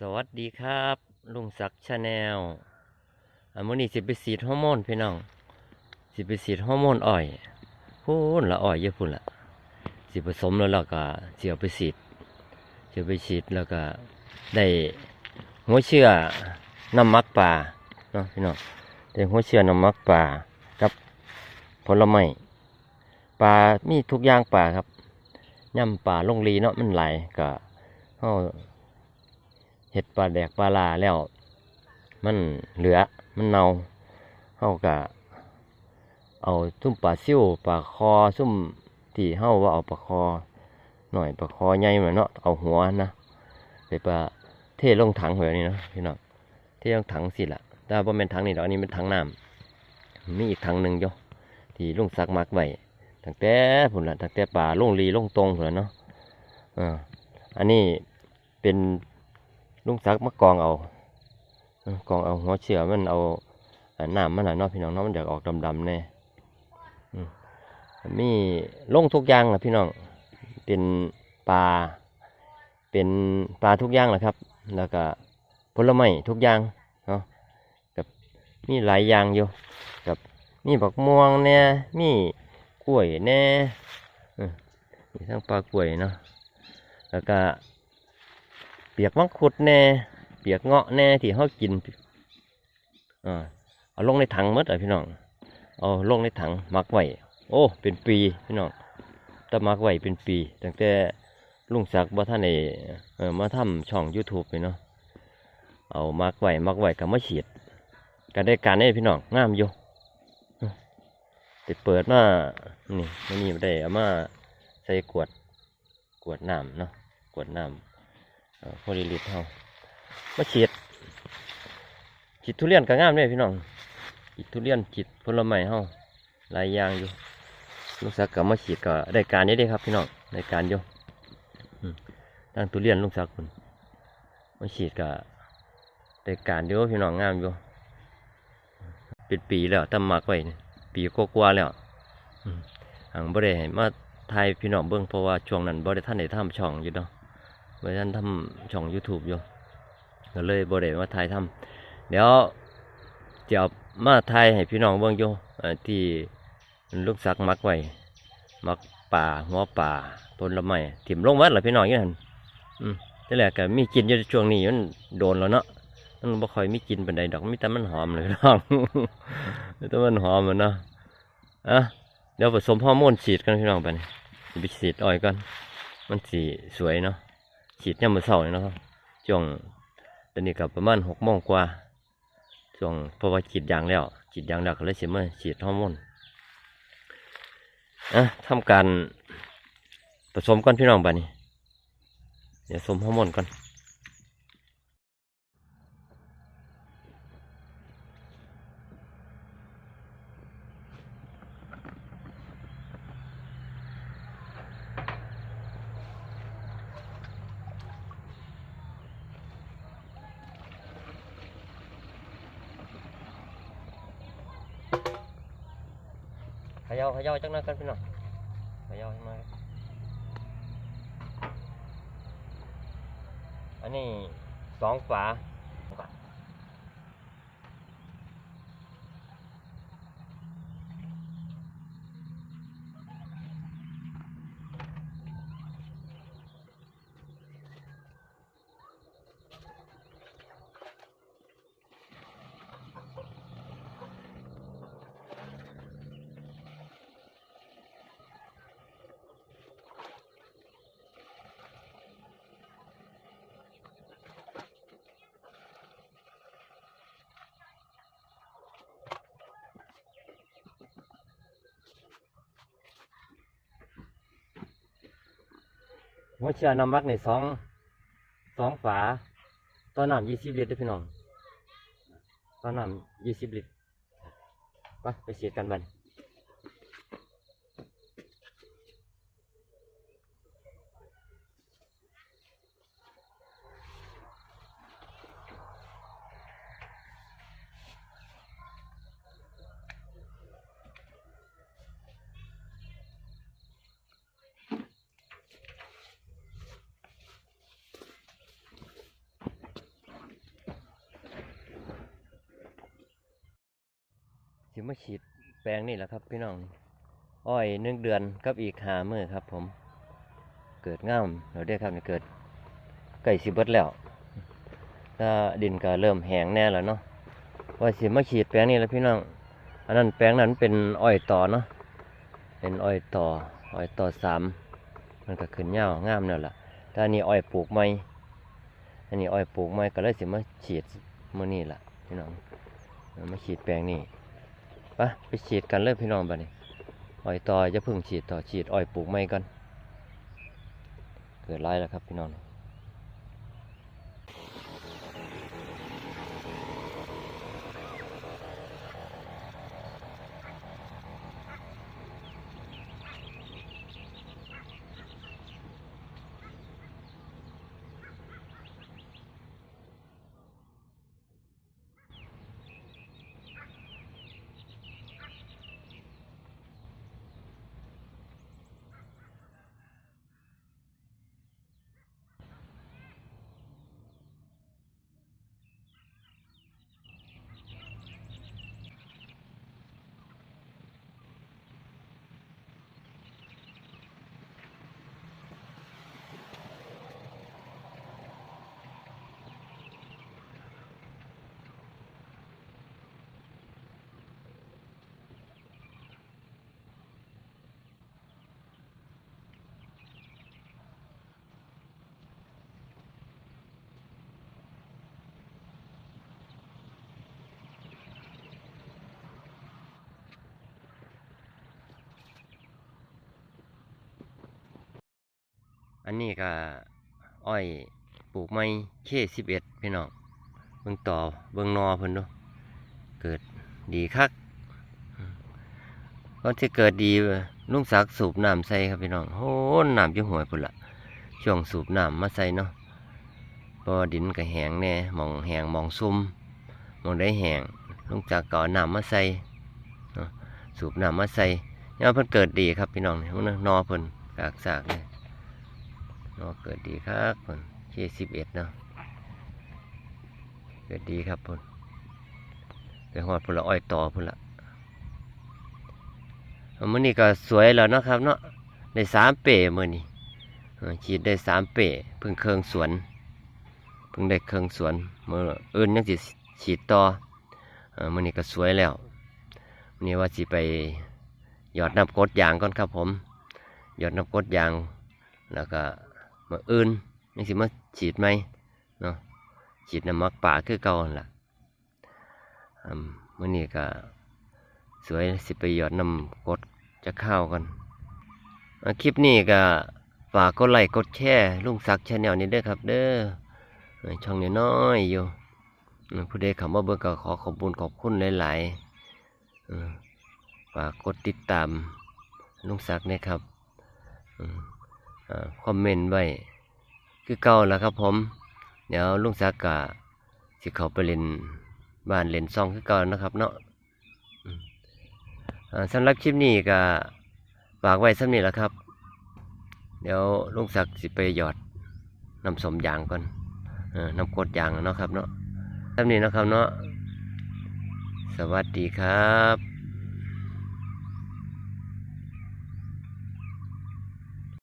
สวัสดีครับ ลุงศักดิ์ชาแนลอันนี้สิไปฉีดฮอร์โมนพี่น้อง สิไปฉีดฮอร์โมนอ้อยพูนละอ้อยเยอะพุ่นละสิผสมแล้วเราก็สิเอาไปฉีดสิเอาไปฉีดแล้วก็ได้หัวเชื้อน้ำมักป่าเนาะพี่น้องได้หัวเชื้อน้ำมักป่ากับผลไม้ปลามีทุกอย่างป่าครับย่ำป่าลงลีเนาะมันไหลก็เฮา เห็ดปลาแดกปลาลาแล้ว มันเหลือมันเน่าเฮากะเอาซุ่มปลาซิ่วปลาคอซุ่มที่เฮาว่าเอาปลาคอหน่อยปลาคอใหญ่เหมือนเนาะเอาหัวนะไปปลาเทลงถังแบบนี้นะพี่น้องเทลงถังสิละแต่ว่าบ่แม่นถังนี่ดอกอันนี้เป็นถังน้ำมีอีกถังหนึ่งอยู่ที่ลุงซักมักไว้ตั้งแต่พุ่นละตั้งแต่ป่าลงลีลงตรงพุ่นละเนาะอ่าอันนี้เป็น ลุงซักมากองเอากองเอาหัวเชื่อมันเอาอันน้ำมันน่ะเนาะพี่น้องเนาะมันอยากออกดำๆแน่มีลงทุกอย่างล่ะพี่น้อง เป็นปลา เป็นปลาทุกอย่างแหละครับ แล้วก็ผลไม้ทุกอย่างเนาะกับมีหลายอย่างอยู่ กับมีบักม่วงแน่มีกล้วยแน่มีทั้งปลากล้วยเนาะ แล้วก็ เปียกมังคุดแน่ เปียกเงาะแน่ที่เขากินอ่าเอาลงในถังมดอะพี่น้องเอาลงในถังมักไว้โอ้ เป็นปีพี่น้องแต่มักไว้เป็นปี ตั้งแต่ลุงศักดิ์บ่ท่านในเออมาทำช่อง YouTube ไปเนาะเอามักไว้มักไว้กับมาฉีดก็ได้การได้พี่น้องงามอยู่ไปเปิดมานี่มันนี่ได้เอามาใส่ขวดขวดน้ำเนาะขวดน้ำ พอดีลิตรเฮามาฉีดฉีดทุเรียนก็งามเลยพี่น้องฉีดทุเรียนฉีดผลไม้เฮาหลายอย่างอยู่ลูกสักก็มาฉีดก็ได้การนี้ได้ครับพี่น้องได้การอยู่ตั้งทุเรียนลูกสักคุณมาฉีดก็ได้การอยู่พี่น้องงามอยู่เป็นปีแล้วตั้มมากไว้ปีกว่าแล้วอังบ่ได้มาถ่ายพี่น้องเบิ่งเพราะว่าช่วงนั้นบ่ได้ท่านได้ทำช่องอยู่เนาะ เมื่อท่านทำช่อง YouTube อยู่ก็เลยบริเวมาถ่ายทำเดี๋ยวจะมาถ่ายให้พี่น้องเบิ่งอยู่ที่ลูกซักมักไว้มักป่าหัวป่าต้นละไม้ถิ่มลงวัดเหรอพี่น้องอยังนั้นอืมนี่แหละก็มีกินอยู่ช่วงนี้มันโดนแล้วเนาะมันบ่ค่อยมีกินเป็นใดดอกมีแต่มันหอมเลยน้องแต่มันหอมมันเนาะอะเดี๋ยวผสมฮอร์โมนฉีดกันพี่น้องไปไปฉีดอ้อยก่อนมันสีสวยเนาะ ฉีดยามมื้อเช้านี่เนาะครับช่วงตอนนี้กับประมาณหกโมงกว่าช่วงเพราะว่าฉีดยางแล้วฉีดยางแล้วก็เลยเสียมาฉีดฮอร์โมนอะทำการผสมก่อนพี่น้องบ้านี้เดี๋ยวผสมฮอร์โมนก่อน ขย่าเขย่าจังนั้นกันพี่น้องเขย่าจังนั้นอันนี้สองฝา หัวเชื่อนำมักในสองสองฝาตอนน้ำยี่สิบลิตรด้อพี่น้องตอนน้ำยี่สิบลิตรไปไปเสียกันบัน สิมาฉีดแปลงนี่แหละครับ พี่น้องอ้อยหนึ่งเดือนกับอีกหามือครับ ผม เกิดง่ามเราได้ครับนี่เกิดไก่สิเบิดแล้วถ้าดินก็เริ่มแห้งแน่แล้วเนาะว่าสิมาฉีดแปลงนี่แหล้วพี่น้องอันนั้นแปลงนั้นเป็นอ้อยต่อเนาะเป็นอ้อยต่ออ้อยต่อสามมันก็ขึ้นยางามแล้วล่ะแต่อันนี้อ้อยปลูกใหม่อันนี้อ้อยปลูกใหม่ก็เลยสิมาฉีดมื้อนี้ล่ะพี่น้องมาฉีดแปลงนี้ ไปไปฉีดกันเลยพี่น้องบัดนี้อ้อยต่อจะพึ่งฉีดต่อฉีดอ้อยปลูกไม่กัน เกิดไรแล้วครับพี่น้อง อันนี้ก็อ้อยปลูกไม้เคสิบเอ็ดพี่น้องเบิ่งต่อเบิ่งนอเพิ่นเนาะเกิดดีคักก่อนที่เกิดดีลุงศักสูบน้ำใส่ครับพี่น้องโหน้ำอยู่หัวยพุ่นละช่วงสูบน้ำมาใส่เนาะพอดินก็แห้งแน่มองแห้งมองซุ่มมองได้แห้งลุงจักก็เอน้ำมาใส่เนาะสูบน้ำมาใส่ยามเพิ่นเกิดดีครับพี่น้องนี่มันนอเพิ่นกากสากเลย เนาะเกิดดีครับผลเคสิบเอ็ดเนาะเกิดดีครับผลไปหอดพุ่นละอ้อยต่อพุ่นละเอามื่อนี้ก็สวยแล้วเนาะครับเนาะได้สามเป๋มื่อนี้ฉีดได้สามเป๋เพิ่งเครื่องสวนเพิ่งได้เครื่องสวนเมื่ออื่นยังสิฉีดต่อเอมื่อนี้ก็สวยแล้วนี้ว่าสิไปหยอดน้ำกดยางก่อนครับผม หยอดน้ำกดยางแล้วก็ มาอื่นยังสิมาฉีดไหมเนาะฉีดน้ำมักป่าคือเก่าหั่นล่ะมมื้อนี้ก็สวยสิไปหยอดน้ำกดจะเข้าวกันคลิปนี้ก็ฝากกดไลค์กดแชร์ลุงศักดิ์ชาแนลนี้ด้อครับ เด้อช่องน้อยๆอยู่ผู้ใดข้ามาเบิ่งก็ขอขอบคุณขอบคุณหลายๆฝากกดติดตามลุงศักดิ์นะครับ คอมเมนต์ไว้ คือเก่าแล้วครับผม เดี๋ยวลุงศักกะสิเขาไปเล่นบ้านเล่นซองคือเก่านะครับเนาะสำหรับคลิปนี้ก็ฝากไว้สำนี้แหละครับ เดี๋ยวลุงศักดิ์สิไปหยอดน้ำสมยางก่อนอน้ำกรดยางเนาะครับเนาะสำนี้นะครับเนาะสวัสดีครับ